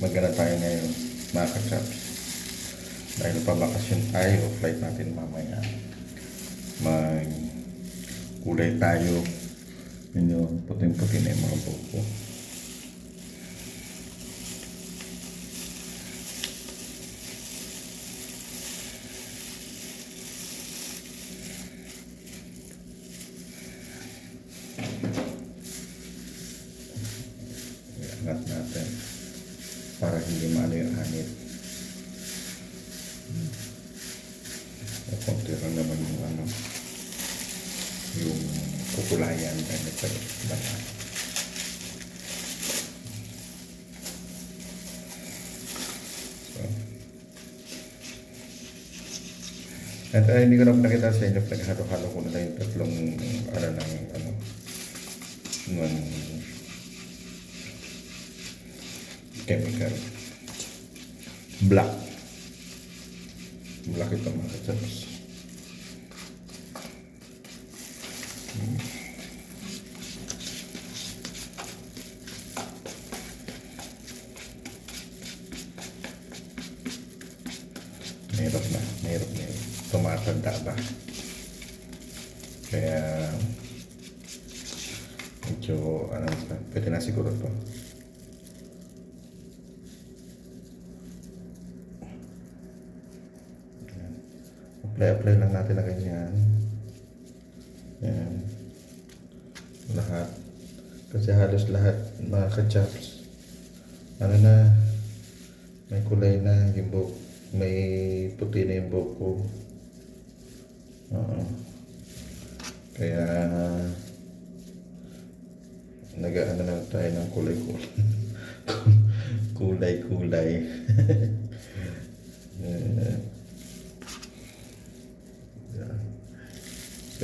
magana tayo ngayon, mga kachaps. Dahil pabakasyon tayo, flight natin mamaya. Mag kulay tayo. Yun yun, puting-puti na yung mga buko. Ito bala. So, at uh, hindi ko na nakita sa inyo, naghalo-halo ko na yung tatlong ano ng ano ng chemical. Black. Black ito mga kachaps. Mahirap na. Mahirap na. Tumatanda ba? Kaya medyo ano pwede na siguro to. Apply-apply lang natin na ganyan. Yan. Lahat. Kasi halos lahat mga kachaps. Ano na, may kulay na yung buhok. May puti na yung buhok ko. Oo. Kaya, nag-ano na tayo ng kulay-kulay. Kulay-kulay.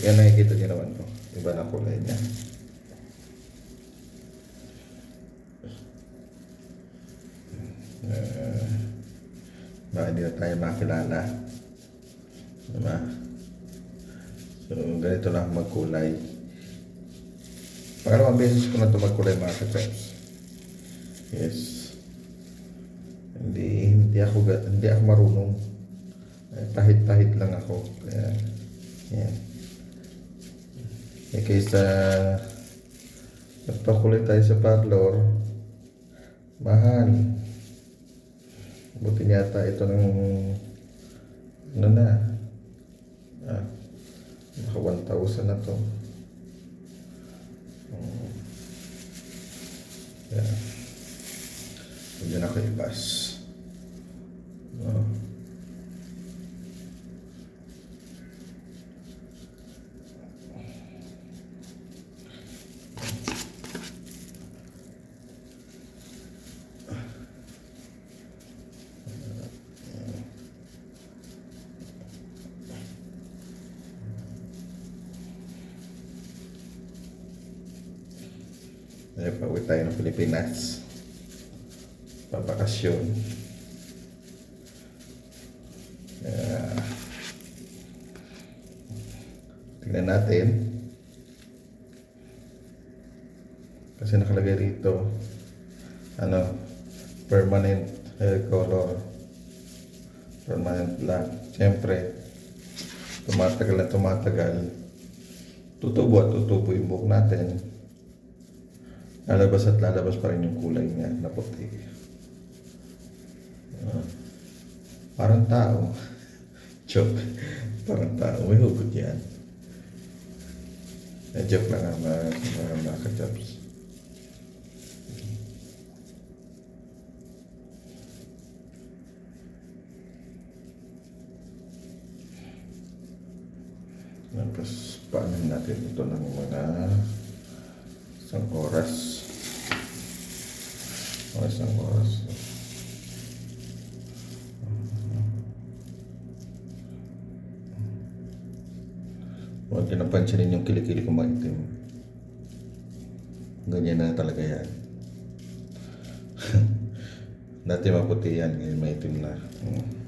Yan nakikita niyo naman ko. Iba na kulay niya. Baka hindi na tayo makilala. Diba? So, ganito lang magkulay. Pangalawang beses ko na ito magkulay mga ka-chaps. Yes. Hindi, hindi ako, hindi ako marunong. Eh, Pahit-pahit lang ako. Kaya, yan. Eh, kaysa nagpakulay tayo sa parlor, mahal. Buti yata ito ng ano na. Ah, baka 1,000 na to. Hmm. yan hindi na ako ibas oh. Ay, pauwi tayo ng Pilipinas. Papakasyon. Kaya, tingnan natin. Kasi nakalagay rito, ano, permanent hair color. Permanent black. Siyempre, tumatagal na tumatagal. Tutubo at tutubo yung buhok natin. Lalabas at lalabas pa rin yung kulay niya na puti. Ah. parang tao. joke. parang tao. May hugot yan. Eh, joke lang ang mga, mga, mga ka-jobs. Tapos, paano natin ito ng mga isang oras. O isang oras. Huwag niyo napansinin yung kilikili ko maitim. Ganyan na talaga yan. Dati maputi yan, ngayon maitim na. Mm.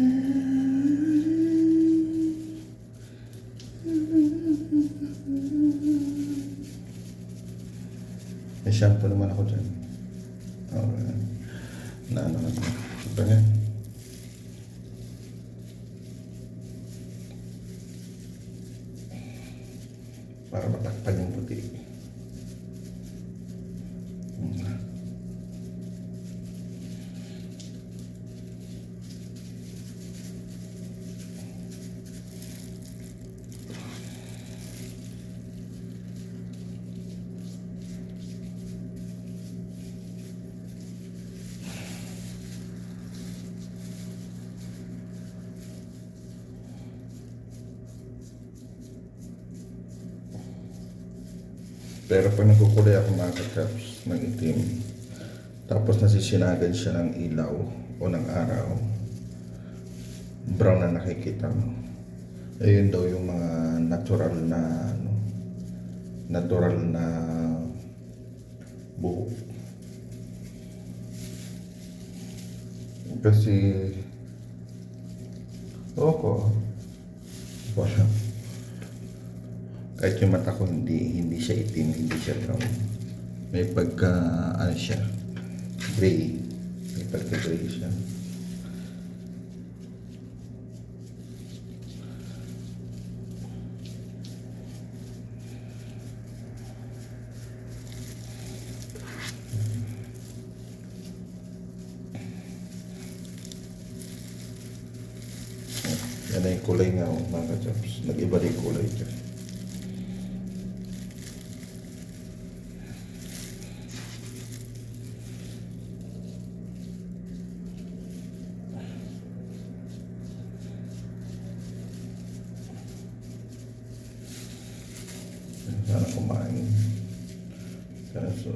May shampoo naman ako dyan. Okay. Na ano na. Ito nga. Para matakpan yung puti. Hmm. Pero pag nagkukulay ako mga katraps ng itim, tapos nasisinagan siya ng ilaw o ng araw, brown na nakikita mo. Ayun daw yung mga natural na ano, natural na buhok. Kasi Oko. Wala. Kahit yung mata ko hindi, hindi siya itim, hindi siya brown. May pagka, ano siya, gray. May pagka gray siya. Yan na yung kulay nga, mga kachaps. Nag-iba rin kulay dyan. Kumain. Kaso,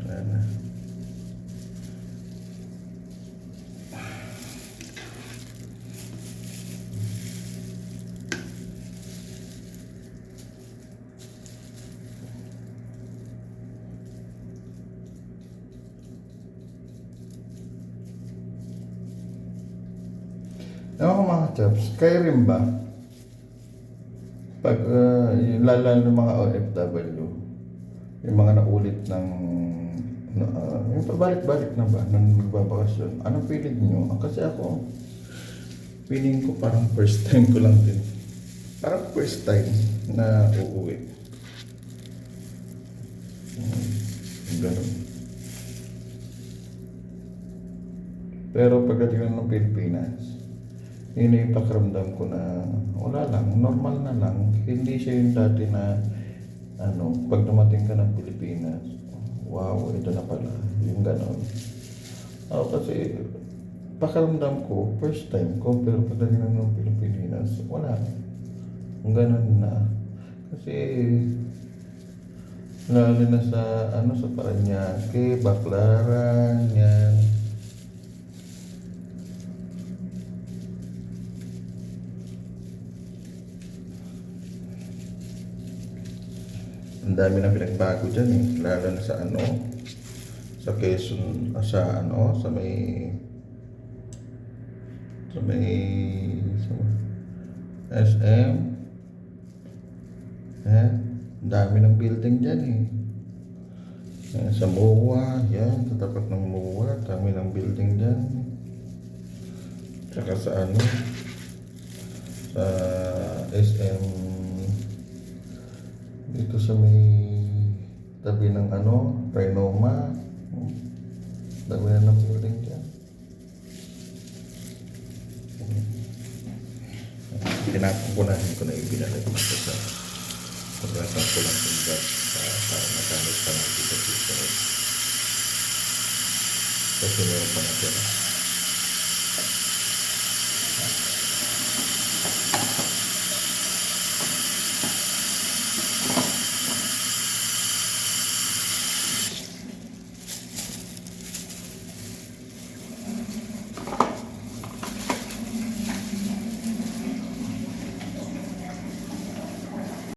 wala na. Ewan ba? Pag, uh, lalo ng mga OFW, yung mga naulit ng, ah, yung pabalik-balik na ba, nang nagbabakasyon, anong feeling nyo? Ah, Kasi ako, feeling ko parang first time ko lang din. Parang first time na uuwi. Hmm, ganun. Pero pagdating ng Pilipinas, yun yung pakiramdam ko na wala lang, normal na lang. Hindi siya yung dati na ano, pag dumating ka ng Pilipinas, wow, ito na pala, yung ganon. Ako kasi, pakiramdam ko, first time ko, pero pagdating na ng Pilipinas, wala. Ganon na. Kasi, lalo na sa, ano, sa Paranaque, Baclaran, yan. Ang dami na pinagbago dyan eh. Lalo na sa ano, sa Quezon, ah, sa ano, sa may, sa may, sa SM. Eh, ang dami ng building dyan eh. Eh, sa MOA, yan, sa tapat ng MOA, dami ng building dyan. Tsaka sa ano, sa SM, dito sa may tabi ng ano, Renoma. Dami na ng building dyan. Tinapon ko na, ko na ibinalik dito sa pagkasang ko lang yung gas para magamit pa natin sa future. Kasi meron pa natin.